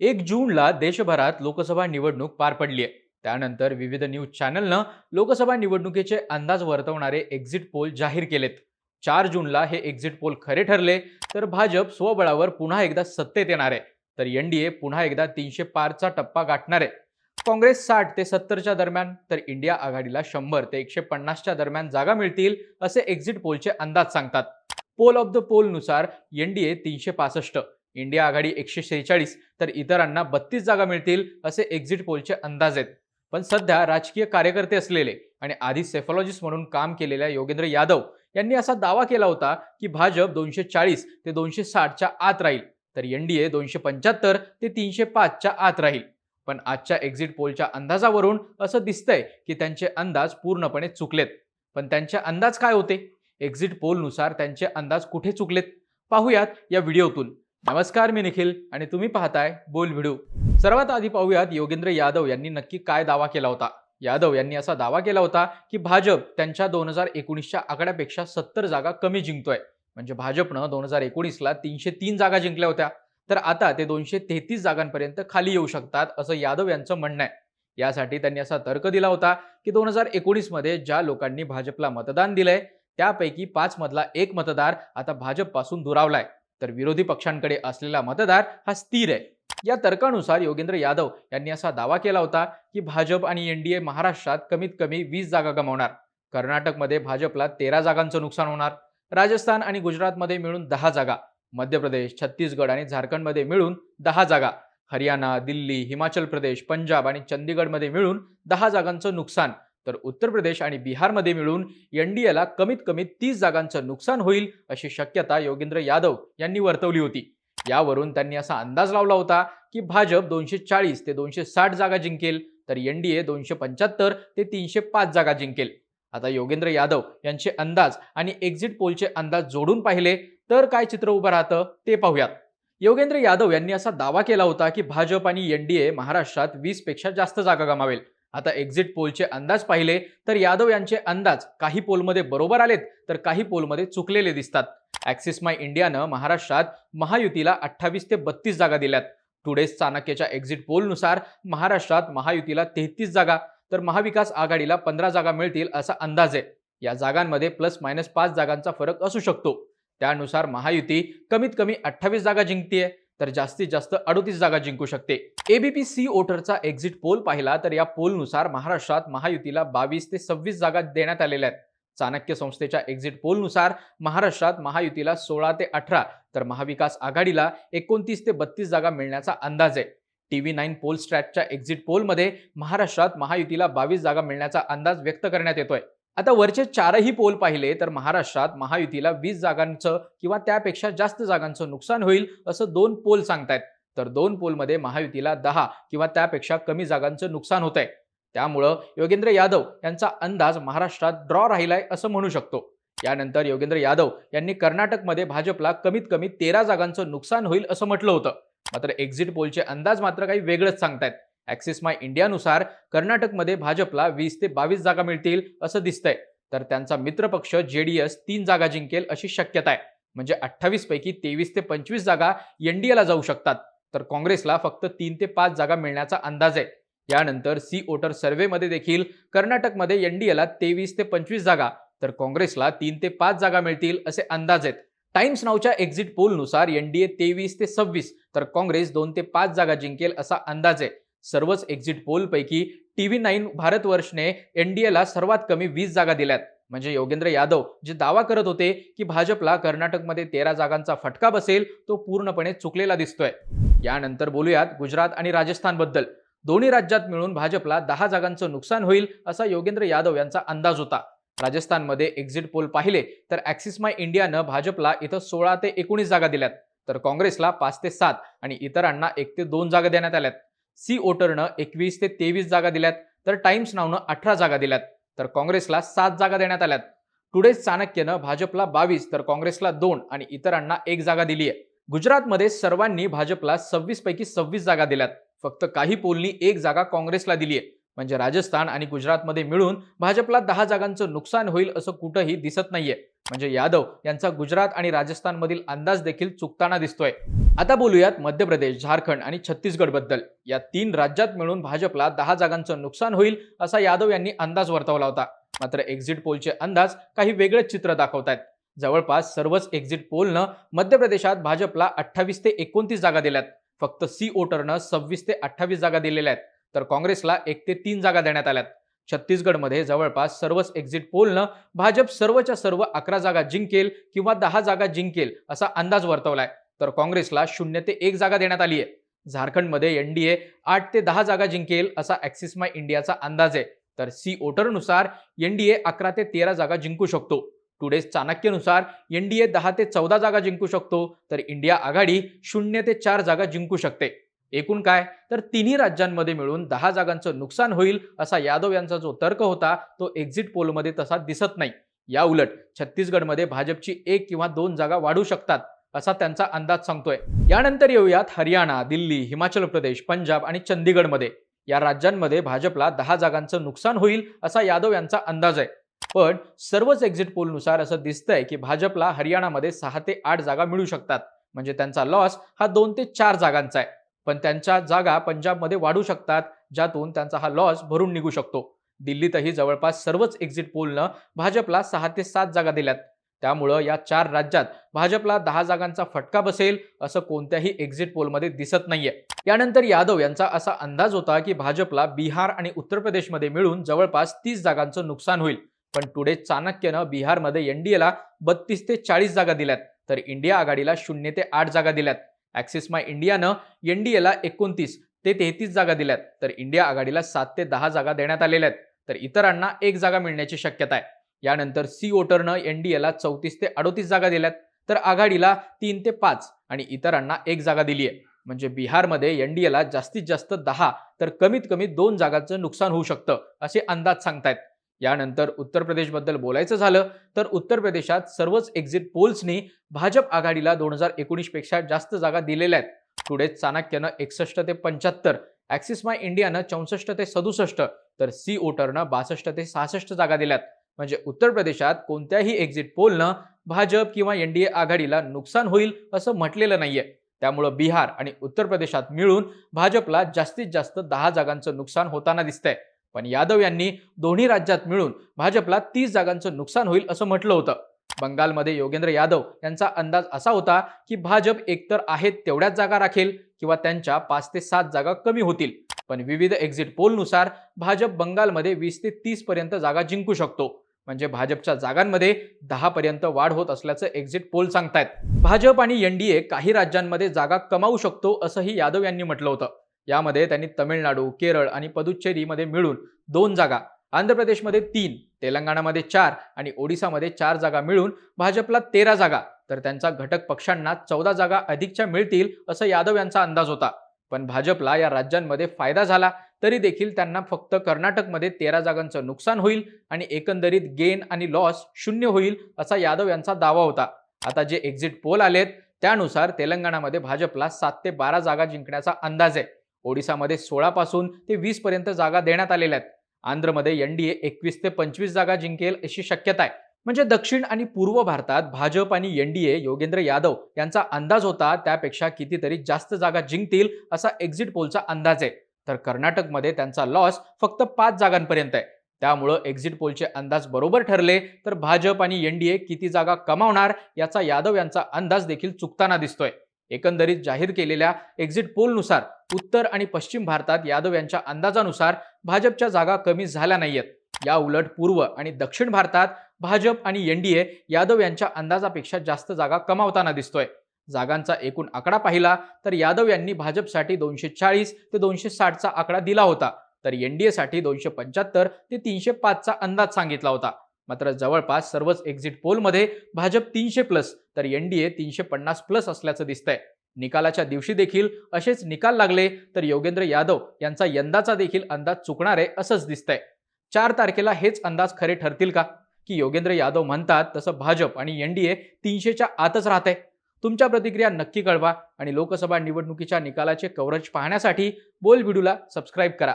एक जूनला देशभरात लोकसभा निवडणूक पार पडली आहे. त्यानंतर विविध न्यूज चॅनलनं लोकसभा निवडणुकीचे अंदाज वर्तवणारे एक्झिट पोल जाहीर केलेत. चार जूनला हे एक्झिट पोल खरे ठरले तर भाजप स्वबळावर पुन्हा एकदा सत्तेत येणार आहे. तर एनडीए पुन्हा एकदा तीनशे पारचा टप्पा गाठणार आहे. काँग्रेस साठ ते सत्तरच्या दरम्यान तर इंडिया आघाडीला शंभर ते एकशे पन्नासच्या दरम्यान जागा मिळतील असे एक्झिट पोलचे अंदाज सांगतात. पोल ऑफ द पोलनुसार एनडीए तीनशे पासष्ट इंडिया आघाडी एकशे शेहेचाळीस तर इतरांना बत्तीस जागा मिळतील असे एक्झिट पोलचे अंदाज आहेत. पण सध्या राजकीय कार्यकर्ते असलेले आणि आधी सेफॉलॉजिस्ट म्हणून काम केलेल्या योगेंद्र यादव यांनी असा दावा केला होता की भाजप दोनशे चाळीस ते दोनशे साठच्या आत राहील तर एनडीए दोनशे पंच्याहत्तर ते तीनशे पाचच्या आत राहील. पण आजच्या एक्झिट पोलच्या अंदाजावरून असं दिसतंय की त्यांचे अंदाज पूर्णपणे चुकलेत. पण त्यांचे अंदाज काय होते? एक्झिट पोलनुसार त्यांचे अंदाज कुठे चुकलेत? पाहूयात या व्हिडिओतून नमस्कार मी निखिल आणि तुम्ही पाहताय बोल व्हिडिओ सर्वात आधी पाहूयात योगेंद्र यादव यांनी नक्की काय दावा केला होता? यादव यांनी असा दावा केला होता की भाजप त्यांच्या दोन हजार एकोणीसच्या आकड्यापेक्षा सत्तर जागा कमी जिंकतोय. म्हणजे भाजपनं दोन हजार एकोणीसला तीनशे तीन जागा जिंकल्या होत्या. तर आता ते दोनशे तेहतीस जागांपर्यंत खाली येऊ शकतात असं यादव यांचं म्हणणं आहे. यासाठी त्यांनी असा तर्क दिला होता की दोन हजार एकोणीसमध्ये ज्या लोकांनी भाजपला मतदान दिलंय त्यापैकी पाच मधला एक मतदार आता भाजपपासून दुरावलाय. तर विरोधी पक्षांकडे असलेला मतदार हा स्थिर आहे. या तर्कानुसार योगेंद्र यादव यांनी असा दावा केला होता की भाजप आणि एनडीए महाराष्ट्रात कमीत कमी वीस जागा गमावणार. कर्नाटकमध्ये भाजपला तेरा जागांचं नुकसान होणार. राजस्थान आणि गुजरातमध्ये मिळून दहा जागा. मध्य प्रदेश छत्तीसगड आणि झारखंडमध्ये मिळून दहा जागा. हरियाणा दिल्ली हिमाचल प्रदेश पंजाब आणि चंदीगडमध्ये मिळून दहा जागांचं नुकसान. तर उत्तर प्रदेश आणि बिहारमध्ये मिळून एनडीएला कमीत कमी तीस जागांचं नुकसान होईल अशी शक्यता योगेंद्र यादव यांनी वर्तवली होती. यावरून त्यांनी असा अंदाज लावला होता की भाजप दोनशे चाळीस ते दोनशे साठ जागा जिंकेल तर एनडीए दोनशे पंच्याहत्तर ते तीनशे पाच जागा जिंकेल. आता योगेंद्र यादव यांचे अंदाज आणि एक्झिट पोलचे अंदाज जोडून पाहिले तर काय चित्र उभं राहतं ते पाहूयात. योगेंद्र यादव यांनी असा दावा केला होता की भाजप आणि एनडीए महाराष्ट्रात वीसपेक्षा जास्त जागा गमावेल. आता एक्झिट पोलचे अंदाज पाहिले तर यादव यांचे अंदाज काही पोलमध्ये बरोबर आलेत तर काही पोलमध्ये चुकलेले दिसतात. ॲक्सिस माय इंडियानं महाराष्ट्रात महायुतीला अठ्ठावीस ते बत्तीस जागा दिल्यात. टुडेज चाणक्यच्या एक्झिट पोलनुसार महाराष्ट्रात महायुतीला तेहतीस जागा तर महाविकास आघाडीला पंधरा जागा मिळतील असा अंदाज आहे. या जागांमध्ये प्लस मायनस पाच जागांचा फरक असू शकतो. त्यानुसार महायुती कमीत कमी अठ्ठावीस जागा जिंकतीये तर जास्तीत जास्त अडोतीस जागा जिंकू शकते. एबीपी सी ओटरचा एक्झिट पोल पाहिला तर या पोलनुसार महाराष्ट्रात महायुतीला बावीस ते सव्वीस जागा देण्यात आलेल्या आहेत. चाणक्य संस्थेच्या एक्झिट पोलनुसार महाराष्ट्रात महायुतीला सोळा ते अठरा तर महाविकास आघाडीला एकोणतीस ते बत्तीस जागा मिळण्याचा अंदाज आहे. टीव्ही नाईन पोल स्ट्रॅटच्या एक्झिट पोलमध्ये महाराष्ट्रात महायुतीला बावीस जागा मिळण्याचा अंदाज व्यक्त करण्यात येतोय. आता वरचे चारही पोल पाहिले तर महाराष्ट्रात महायुतीला वीस जागांचं किंवा त्यापेक्षा जास्त जागांचं नुकसान होईल असं दोन पोल सांगतायत. तर दोन पोलमध्ये महायुतीला दहा किंवा त्यापेक्षा कमी जागांचं नुकसान होत आहे त्यामुळं योगेंद्र यादव यांचा अंदाज महाराष्ट्रात ड्रॉ राहिलाय असं म्हणू शकतो. यानंतर योगेंद्र यादव यांनी कर्नाटकमध्ये भाजपला कमीत कमी तेरा जागांचं नुकसान होईल असं म्हटलं होतं. मात्र एक्झिट पोलचे अंदाज मात्र काही वेगळंच सांगतायत. ॲक्सिस माय इंडियानुसार कर्नाटकमध्ये भाजपला वीस ते बावीस जागा मिळतील असं दिसतंय. तर त्यांचा मित्रपक्ष जेडीएस तीन जागा जिंकेल अशी शक्यता आहे म्हणजे अठ्ठावीस पैकी तेवीस ते पंचवीस जागा एनडीएला जाऊ शकतात. तर काँग्रेसला फक्त तीन ते पाच जागा मिळण्याचा अंदाज आहे. यानंतर सी ओटर सर्व्हेमध्ये देखील कर्नाटकमध्ये एनडीएला तेवीस ते पंचवीस जागा तर काँग्रेसला तीन ते पाच जागा मिळतील असे अंदाज आहेत. टाइम्स नावच्या एक्झिट पोलनुसार एनडीए तेवीस ते सव्वीस तर काँग्रेस दोन ते पाच जागा जिंकेल असा अंदाज आहे. सर्वच एक्झिट पोलपैकी टीव्ही नाईन भारतवर्षने एनडीएला सर्वात कमी वीस जागा दिल्यात. म्हणजे योगेंद्र यादव जे दावा करत होते की भाजपला कर्नाटकमध्ये तेरा जागांचा फटका बसेल तो पूर्णपणे चुकलेला दिसतोय. यानंतर बोलूयात गुजरात आणि राजस्थानबद्दल. दोन्ही राज्यात मिळून भाजपला दहा जागांचं नुकसान होईल असा योगेंद्र यादव यांचा अंदाज होता. राजस्थानमध्ये एक्झिट पोल पाहिले तर ॲक्सिस माय इंडियानं भाजपला इथं सोळा ते एकोणीस जागा दिल्यात. तर काँग्रेसला पाच ते सात आणि इतरांना एक ते दोन जागा देण्यात आल्यात. सी ओटरनं एकवीस ते तेवीस जागा दिल्यात तर टाइम्स नावनं अठरा जागा दिल्यात तर काँग्रेसला सात जागा देण्यात आल्यात. टुडेज चाणक्यनं भाजपला बावीस तर काँग्रेसला दोन आणि इतरांना एक जागा दिली आहे गुजरातमध्ये सर्वांनी भाजपला सव्वीस पैकी सव्वीस जागा दिल्यात. फक्त काही पोलनी एक जागा काँग्रेसला दिली आहे म्हणजे राजस्थान आणि गुजरातमध्ये मिळून भाजपला दहा जागांचं नुकसान होईल असं कुठंही दिसत नाहीये. म्हणजे यादव यांचा गुजरात आणि राजस्थानमधील अंदाज देखील चुकताना दिसतोय. आता बोलूयात मध्य प्रदेश झारखंड आणि छत्तीसगडबद्दल. या तीन राज्यात मिळून भाजपला दहा जागांचं नुकसान होईल असा यादव यांनी अंदाज वर्तवला होता. मात्र एक्झिट पोलचे अंदाज काही वेगळेच चित्र दाखवत आहेत जवळपास सर्वच एक्झिट पोलनं मध्य प्रदेशात भाजपला अठ्ठावीस ते एकोणतीस जागा दिल्यात. फक्त सी ओटरनं सव्वीस ते अठ्ठावीस जागा दिलेल्या आहेत. तर काँग्रेसला एक ते तीन जागा देण्यात आल्यात. छत्तीसगडमध्ये जवळपास सर्वच एक्झिट पोलनं भाजप सर्वच्या सर्व अकरा जागा जिंकेल किंवा दहा जागा जिंकेल असा अंदाज वर्तवलाय. तर काँग्रेसला शून्य ते एक जागा देण्यात आली आहे. झारखंडमध्ये एनडीए आठ ते दहा जागा जिंकेल असा ॲक्सिस माय इंडियाचा अंदाज आहे. तर सी ओटरनुसार एनडीए अकरा ते तेरा जागा जिंकू शकतो. टुडेज चाणक्यनुसार एनडीए दहा ते चौदा जागा जिंकू शकतो तर इंडिया आघाडी शून्य ते चार जागा जिंकू शकते. एकूण काय? तर तिन्ही राज्यांमध्ये मिळून दहा जागांचं नुकसान होईल असा यादव यांचा जो तर्क होता तो एक्झिट पोलमध्ये तसा दिसत नाही. या उलट छत्तीसगडमध्ये भाजपची एक किंवा दोन जागा वाढू शकतात असा त्यांचा अंदाज सांगतोय. यानंतर येऊयात हरियाणा दिल्ली हिमाचल प्रदेश पंजाब आणि चंदीगडमध्ये. या राज्यांमध्ये भाजपला दहा जागांचं नुकसान होईल असा यादव यांचा अंदाज आहे. पण सर्वच एक्झिट पोलनुसार असं दिसतंय की भाजपला हरियाणामध्ये सहा ते आठ जागा मिळू शकतात. म्हणजे त्यांचा लॉस हा दोन ते चार जागांचा आहे. पण त्यांच्या जागा पंजाबमध्ये वाढू शकतात ज्यातून त्यांचा हा लॉस भरून निघू शकतो. दिल्लीतही जवळपास सर्वच एक्झिट पोलनं भाजपला सहा ते सात जागा दिल्यात. त्यामुळं या चार राज्यात भाजपला दहा जागांचा फटका बसेल असं कोणत्याही एक्झिट पोलमध्ये दिसत नाहीये. यानंतर यादव यांचा असा अंदाज होता की भाजपला बिहार आणि उत्तर प्रदेशमध्ये मिळून जवळपास तीस जागांचं नुकसान होईल. पण टुडे चाणक्यनं बिहारमध्ये एनडीएला बत्तीस ते चाळीस जागा दिल्यात. तर इंडिया आघाडीला शून्य ते आठ जागा दिल्यात. ॲक्सिस माय इंडियानं एनडीएला एकोणतीस ते तेहतीस जागा दिल्यात. तर इंडिया आघाडीला सात ते दहा जागा देण्यात आलेल्या आहेत. तर इतरांना एक जागा मिळण्याची शक्यता आहे. यानंतर सी वोटरनं एनडीएला चौतीस ते अडोतीस जागा दिल्यात. तर आघाडीला तीन ते पाच आणि इतरांना एक जागा दिली आहे म्हणजे बिहारमध्ये एनडीएला जास्तीत जास्त दहा तर कमीत कमी दोन जागांचं नुकसान होऊ शकतं असे अंदाज सांगतायत. यानंतर उत्तर प्रदेशबद्दल बोलायचं झालं तर उत्तर प्रदेशात सर्वच एक्झिट पोल्सनी भाजप आघाडीला दोन हजार एकोणीसपेक्षा जास्त जागा दिलेल्या आहेत. टुडे चाणक्यनं एकसष्ट ते पंच्याहत्तर ॲक्सिस माय इंडियानं चौसष्ट ते सदुसष्ट तर सी ओटरनं बासष्ट ते सहासष्ट जागा दिल्यात. म्हणजे उत्तर प्रदेशात कोणत्याही एक्झिट पोलनं भाजप किंवा एनडीए आघाडीला नुकसान होईल असं म्हटलेलं नाहीये. त्यामुळं बिहार आणि उत्तर प्रदेशात मिळून भाजपला जास्तीत जास्त दहा जागांचं नुकसान होताना दिसतंय. पण यादव यांनी दोन्ही राज्यात मिळून भाजपला तीस जागांचं नुकसान होईल असं म्हटलं होतं. बंगालमध्ये योगेंद्र यादव यांचा अंदाज असा होता की भाजप एकतर आहेत तेवढ्याच जागा राखेल किंवा त्यांच्या पाच ते सात जागा कमी होतील. पण विविध एक्झिट पोलनुसार भाजप बंगालमध्ये वीस ते तीस पर्यंत जागा जिंकू शकतो. म्हणजे भाजपच्या जागांमध्ये दहा पर्यंत वाढ होत असल्याचं एक्झिट पोल सांगतायत. भाजप आणि एनडीए काही राज्यांमध्ये जागा कमावू शकतो असंही यादव यांनी म्हटलं होतं. यामध्ये त्यांनी तमिळनाडू केरळ आणि पदुच्चेरीमध्ये मिळून दोन जागा आंध्र प्रदेशमध्ये तीन तेलंगणामध्ये चार आणि ओडिसामध्ये चार जागा मिळून भाजपला तेरा जागा. तर त्यांचा घटक पक्षांना चौदा जागा अधिकच्या मिळतील असं यादव यांचा अंदाज होता. पण भाजपला या राज्यांमध्ये फायदा झाला तरी देखील त्यांना फक्त कर्नाटकमध्ये तेरा जागांचं नुकसान होईल आणि एकंदरीत गेन आणि लॉस शून्य होईल असा यादव यांचा दावा होता. आता जे एक्झिट पोल आलेत त्यानुसार तेलंगणामध्ये भाजपला सात ते बारा जागा जिंकण्याचा अंदाज आहे. ओडिसामध्ये सोळापासून ते वीसपर्यंत जागा देण्यात आलेल्या आहेत. आंध्रमध्ये एनडीए एकवीस ते पंचवीस जागा जिंकेल अशी शक्यता आहे. म्हणजे दक्षिण आणि पूर्व भारतात भाजप आणि एनडीए योगेंद्र यादव यांचा अंदाज होता त्यापेक्षा कितीतरी जास्त जागा जिंकतील असा एक्झिट पोलचा अंदाज आहे. तर कर्नाटकमध्ये त्यांचा लॉस फक्त पाच जागांपर्यंत आहे. त्यामुळं एक्झिट पोलचे अंदाज बरोबर ठरले तर भाजप आणि एनडीए किती जागा कमावणार याचा यादव यांचा अंदाज देखील चुकताना दिसतोय. एकंदरीत जाहीर केलेल्या एक्झिट पोलनुसार उत्तर आणि पश्चिम भारतात यादव यांच्या अंदाजानुसार भाजपच्या जागा कमी झाल्या नाहीयेत. या उलट पूर्व आणि दक्षिण भारतात भाजप आणि एनडीए यादव यांच्या अंदाजापेक्षा जास्त जागा कमावताना दिसतोय. जागांचा एकूण आकडा पाहिला तर यादव यांनी भाजपसाठी दोनशे चाळीस ते दोनशे साठचा आकडा दिला होता. तर एनडीएसाठी दोनशे पंच्याहत्तर ते तीनशे पाचचा अंदाज सांगितला होता. मात्र जवळपास सर्वच एक्झिट पोलमध्ये भाजप तीनशे प्लस तर एनडीए तीनशे पन्नास प्लस असल्याचं दिसतंय. निकालाच्या दिवशी देखील असेच निकाल लागले तर योगेंद्र यादव यांचा यंदाचा देखील अंदाज चुकणार आहे असंच दिसतंय. चार तारखेला हेच अंदाज खरे ठरतील का? की योगेंद्र यादव म्हणतात तसं भाजप आणि एनडीए तीनशेच्या आतच राहते तुमच्या प्रतिक्रिया नक्की कळवा आणि लोकसभा निवडणुकीच्या निकालाचे कव्हरेज पाहण्यासाठी बोल व्हिडिओला सबस्क्राईब करा.